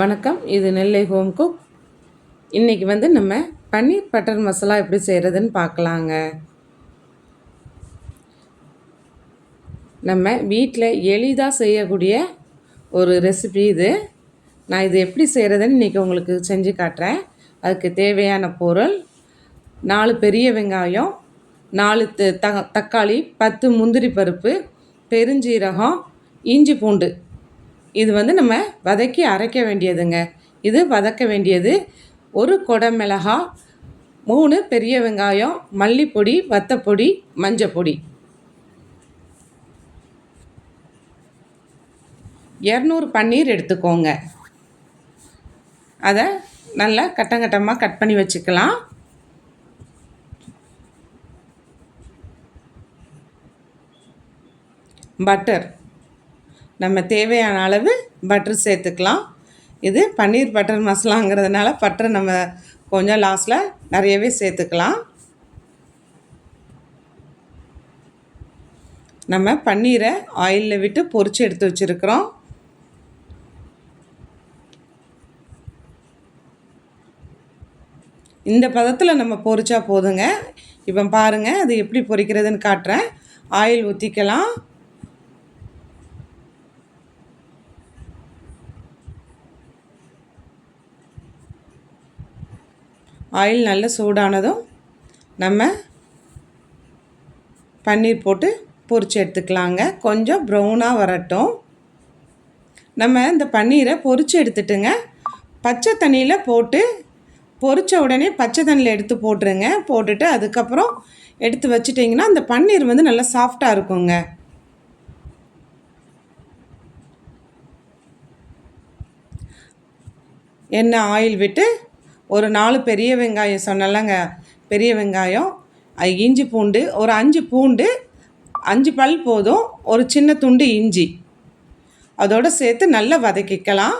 வணக்கம். இது நெல்லை home cook. இன்றைக்கி வந்து நம்ம பன்னீர் பட்டர் மசாலா எப்படி செய்கிறதுன்னு பார்க்கலாங்க. நம்ம வீட்டில் எளிதாக செய்யக்கூடிய ஒரு ரெசிபி இது. நான் இது எப்படி செய்கிறதுன்னு இன்றைக்கி உங்களுக்கு செஞ்சு காட்டுறேன். அதுக்கு தேவையான பொருள் நாலு பெரிய வெங்காயம் நாலு த தக்காளி பத்து முந்திரி பருப்பு பெருஞ்சீரகம் இஞ்சி பூண்டு இது வந்து நம்ம வதக்கி அரைக்க வேண்டியதுங்க. இது வதக்க வேண்டியது ஒரு கொடை மிளகா மூணு பெரிய வெங்காயம் மல்லிப்பொடி வத்தப்பொடி மஞ்சப்பொடி. இரநூறு பன்னீர் எடுத்துக்கோங்க. அதை நல்லா கட்டங்கட்டமாக கட் பண்ணி வச்சுக்கலாம். பட்டர். நம்ம தேவையான அளவு பட்டர் சேர்த்துக்கலாம். இது பன்னீர் பட்டர் மசாலாங்கிறதுனால பட்டர் நம்ம கொஞ்சம் லாஸ்ட்டில் நிறையவே சேர்த்துக்கலாம். நம்ம பன்னீரை ஆயிலில் விட்டு பொறிச்சு எடுத்து வச்சுருக்குறோம். இந்த பதத்தில் நம்ம பொறிச்சா போதுங்க. இப்போ பாருங்கள் அது எப்படி பொரிக்கிறதுன்னு காட்டுறேன். ஆயில் ஊற்றிக்கலாம் ஆயில் நல்ல சூடானதும் நம்ம பன்னீர் போட்டு பொரித்து எடுத்துக்கலாங்க. கொஞ்சம் ப்ரௌனாக வரட்டும். நம்ம இந்த பன்னீரை பொரித்து எடுத்துட்டுங்க. பச்சை தண்ணியில் போட்டு பொரித்த உடனே பச்சை தண்ணியில் எடுத்து போட்டுருங்க. போட்டுட்டு அதுக்கப்புறம் எடுத்து வச்சிட்டிங்கன்னா அந்த பன்னீர் வந்து நல்லா சாஃப்டாக இருக்குங்க. எண்ணெய் ஆயில் விட்டு ஒரு நாலு பெரிய வெங்காயம் சொன்னலங்க பெரிய வெங்காயம் இஞ்சி பூண்டு ஒரு அஞ்சு பூண்டு அஞ்சு பல் போதும் ஒரு சின்ன துண்டு இஞ்சி. அதோடு சேர்த்து நல்லா வதக்கிக்கலாம்.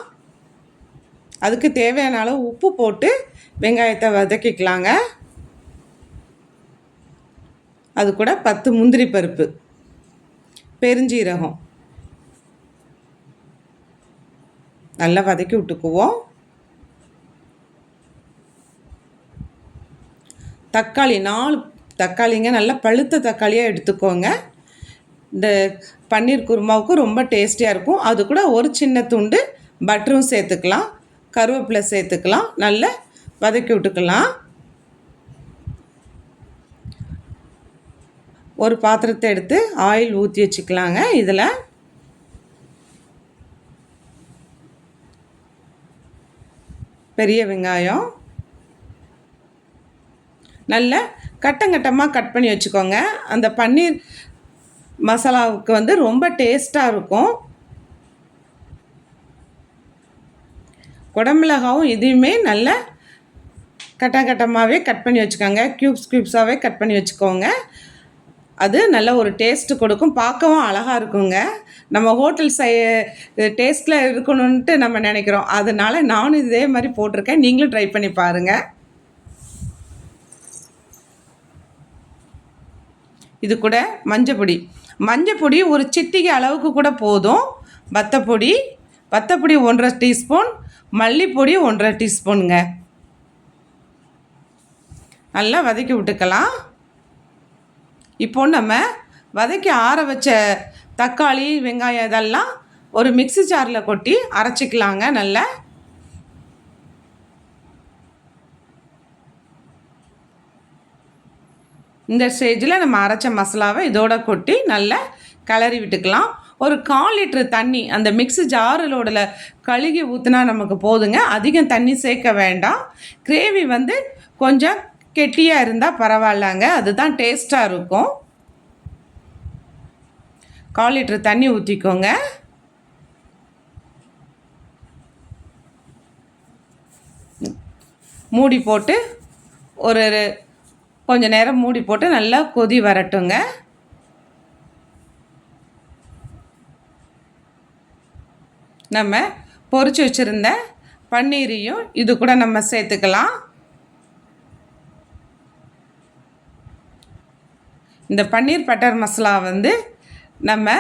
அதுக்கு தேவையான அளவு உப்பு போட்டு வெங்காயத்தை வதக்கிக்கலாங்க. அது கூட பத்து முந்திரி பருப்பு பெருஞ்சீரகம். நல்லா வதக்கி விட்டுக்குவோம். தக்காளி நாலு தக்காளிங்க நல்லா பழுத்த தக்காளியாக எடுத்துக்கோங்க. இந்த பன்னீர் குருமாவுக்கு ரொம்ப டேஸ்டியாக இருக்கும். அது கூட ஒரு சின்ன துண்டு பட்டரும் சேர்த்துக்கலாம். கருவேப்பிலை சேர்த்துக்கலாம். நல்லா வதக்கி விட்டுக்கலாம். ஒரு பாத்திரத்தை எடுத்து ஆயில் ஊற்றி வச்சுக்கலாங்க. இதில் பெரிய வெங்காயம் நல்ல கட்டங்கட்டமாக கட் பண்ணி வச்சுக்கோங்க. அந்த பன்னீர் மசாலாவுக்கு வந்து ரொம்ப டேஸ்ட்டாக இருக்கும். குடமிளகாவும் இதையுமே நல்ல கட்ட கட்டமாகவே கட் பண்ணி வச்சுக்கோங்க. க்யூப்ஸ் க்யூப்ஸாகவே கட் பண்ணி வச்சுக்கோங்க. அது நல்ல ஒரு டேஸ்ட்டு கொடுக்கும். பார்க்கவும் அழகாக இருக்குங்க. நம்ம ஹோட்டல் செய்ய டேஸ்ட்டில் இருக்கணுன்ட்டு நம்ம நினைக்கிறோம். அதனால் நானும் இதே மாதிரி போட்டிருக்கேன். நீங்களும் ட்ரை பண்ணி பாருங்கள் இது கூட மஞ்சப்பொடி. மஞ்சப்பொடி ஒரு சிட்டிகை அளவுக்கு கூட போதும். வத்தப்பொடி வத்தப்பொடி ஒன்றரை டீஸ்பூன் மல்லிப்பொடி ஒன்றரை டீஸ்பூனுங்க. நல்லா வதக்கி விட்டுக்கலாம். இப்போ நம்ம வதக்கி ஆற வச்ச தக்காளி வெங்காயம் இதெல்லாம் ஒரு மிக்ஸி ஜாரில் கொட்டி அரைச்சிக்கலாங்க நல்லா. இந்த ஸ்டேஜில் நம்ம அரைச்ச மசாலாவை இதோட கொட்டி நல்லா கிளறி விட்டுக்கலாம். ஒரு கால் லிட்டரு தண்ணி அந்த மிக்ஸி ஜாரிலோட கழுகி ஊற்றினா நமக்கு போதுங்க. அதிகம் தண்ணி சேர்க்க வேண்டாம். கிரேவி வந்து கொஞ்சம் கெட்டியாக இருந்தால் பரவாயில்லங்க. அதுதான் டேஸ்ட்டாக இருக்கும். கால் லிட்டரு தண்ணி ஊற்றிக்கோங்க மூடி போட்டு ஒரு கொஞ்சம் நேரம் மூடி போட்டு நல்லா கொதி வரட்டுங்க. நம்ம பொறிச்சு வச்சுருந்த பன்னீரையும் இது கூட நம்ம சேர்த்துக்கலாம். இந்த பன்னீர் பட்டர் மசாலா வந்து நம்ம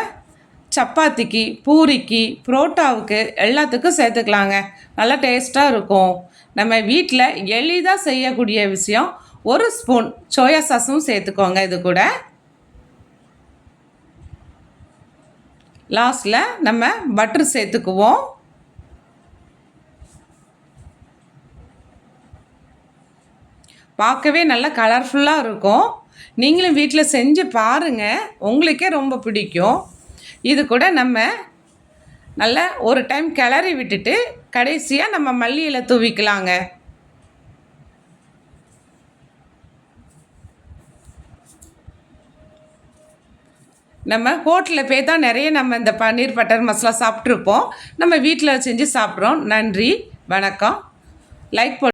சப்பாத்திக்கு பூரிக்கு புரோட்டாவுக்கு எல்லாத்துக்கும் சேர்த்துக்கலாங்க. நல்லா டேஸ்ட்டாக இருக்கும். நம்ம வீட்டில் எளிதாக செய்யக்கூடிய விஷயம் ஒரு ஸ்பூன் சோயா சாஸும் சேர்த்துக்கோங்க இது கூட. லாஸ்டில் நம்ம பட்டர் சேர்த்துக்குவோம். பார்க்கவே நல்லா கலர்ஃபுல்லாக இருக்கும். நீங்களும் வீட்டில் செஞ்சு பாருங்கள் உங்களுக்கே ரொம்ப பிடிக்கும். இது கூட நம்ம நல்லா ஒரு டைம் கிளறி விட்டுட்டு கடைசியாக நம்ம மல்லியில் தூவிக்கலாங்க. நம்ம ஹோட்டலில் போய் தான் நிறைய நம்ம இந்த பன்னீர் பட்டர் மசாலா சாப்பிட்ருப்போம் நம்ம வீட்டில் செஞ்சு சாப்பிட்றோம். நன்றி. வணக்கம். லைக்